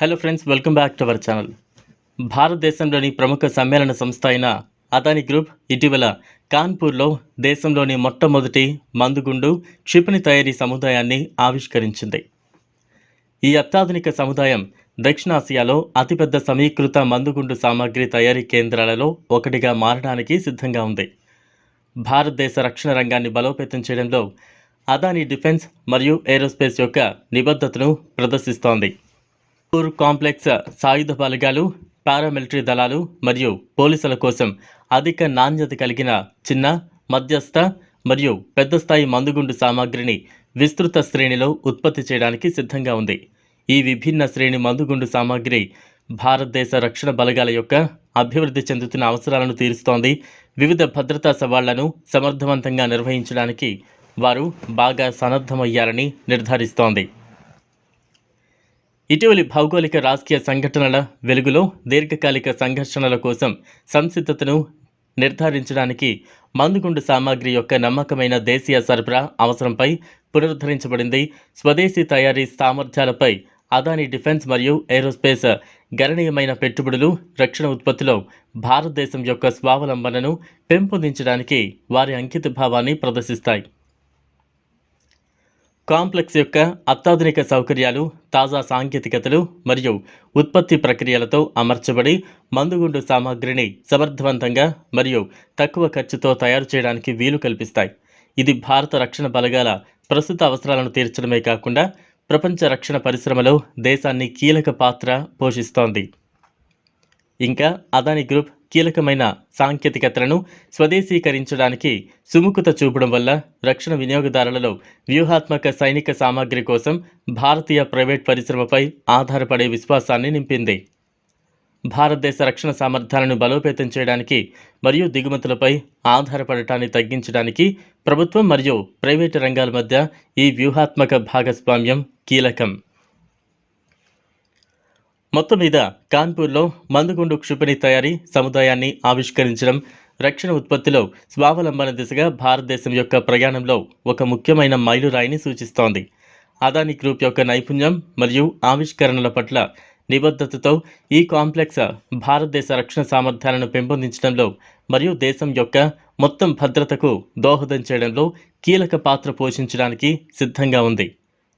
Hello friends welcome back to our channel భారతదేశంలోని ప్రముఖ సమ్మేళన సంస్థ అయిన అదాని గ్రూప్ ఇటీవల కాన్పూర్లో దేశంలోని మొట్టమొదటి మందుగుండు క్షిపణి తయారీ సముదాయాన్ని ఆవిష్కరించింది. ఈ అత్యాధునిక సముదాయం దక్షిణాసియాలో అతిపెద్ద సమీకృత మందుగుండు సామాగ్రి తయారీ కేంద్రాలలో ఒకటిగా మారడానికి సిద్ధంగా ఉంది. భారతదేశ రక్షణ రంగాన్ని బలోపేతం చేయడంలో అదాని డిఫెన్స్ మరియు ఏరోస్పేస్ యొక్క నిబద్ధతను ప్రదర్శిస్తోంది. పూర్ కాంప్లెక్స్ సాయుధ బలగాలు పారామిలిటరీ దళాలు మరియు పోలీసుల కోసం అధిక నాణ్యత కలిగిన చిన్న మధ్యస్థ మరియు పెద్ద స్థాయి మందుగుండు సామాగ్రిని విస్తృత శ్రేణిలో ఉత్పత్తి చేయడానికి సిద్ధంగా ఉంది. ఈ విభిన్న శ్రేణి మందుగుండు సామాగ్రి భారతదేశ రక్షణ బలగాల యొక్క అభివృద్ధి చెందుతున్న అవసరాలను తీరుస్తోంది. వివిధ భద్రతా సవాళ్ళను సమర్థవంతంగా నిర్వహించడానికి వారు బాగా సన్నద్ధమయ్యారని నిర్ధారిస్తోంది. ఇటీవలి భౌగోళిక రాజకీయ సంఘటనల వెలుగులో దీర్ఘకాలిక సంఘర్షణల కోసం సంసిద్ధతను నిర్ధారించడానికి మందుగుండు సామాగ్రి యొక్క నమ్మకమైన దేశీయ సరఫరా అవసరంపై పునరుద్ధరించబడింది. స్వదేశీ తయారీ సామర్థ్యాలపై అదాని డిఫెన్స్ మరియు ఏరోస్పేస్ గణనీయమైన పెట్టుబడులు రక్షణ ఉత్పత్తిలో భారతదేశం యొక్క స్వావలంబనను పెంపొందించడానికి వారి అంకిత భావాన్ని ప్రదర్శిస్తాయి. కాంప్లెక్స్ యొక్క అత్యాధునిక సౌకర్యాలు తాజా సాంకేతికతలు మరియు ఉత్పత్తి ప్రక్రియలతో అమర్చబడి మందుగుండు సామాగ్రిని సమర్థవంతంగా మరియు తక్కువ ఖర్చుతో తయారు చేయడానికి వీలు కల్పిస్తాయి. ఇది భారత రక్షణ బలగాల ప్రస్తుత అవసరాలను తీర్చడమే కాకుండా ప్రపంచ రక్షణ పరిశ్రమలో దేశాన్ని కీలక పాత్ర పోషిస్తోంది. ఇంకా అదాని గ్రూప్ కీలకమైన సాంకేతికతలను స్వదేశీకరించడానికి సుముఖత చూపడం వల్ల రక్షణ వినియోగదారులలో వ్యూహాత్మక సైనిక సామాగ్రి కోసం భారతీయ ప్రైవేట్ పరిశ్రమపై ఆధారపడే విశ్వాసాన్ని నింపింది. భారతదేశ రక్షణ సామర్థ్యాలను బలోపేతం చేయడానికి మరియు దిగుమతులపై ఆధారపడటాన్ని తగ్గించడానికి ప్రభుత్వం మరియు ప్రైవేటు రంగాల మధ్య ఈ వ్యూహాత్మక భాగస్వామ్యం కీలకం. మొత్తం మీద కాన్పూర్లో మందుగుండు క్షిపణి తయారీ సముదాయాన్ని ఆవిష్కరించడం రక్షణ ఉత్పత్తిలో స్వావలంబన దిశగా భారతదేశం యొక్క ప్రయాణంలో ఒక ముఖ్యమైన మైలురాయిని సూచిస్తోంది. అదాని గ్రూప్ యొక్క నైపుణ్యం మరియు ఆవిష్కరణల పట్ల నిబద్ధతతో ఈ కాంప్లెక్స్ భారతదేశ రక్షణ సామర్థ్యాలను పెంపొందించడంలో మరియు దేశం యొక్క మొత్తం భద్రతకు దోహదం చేయడంలో కీలక పాత్ర పోషించడానికి సిద్ధంగా ఉంది.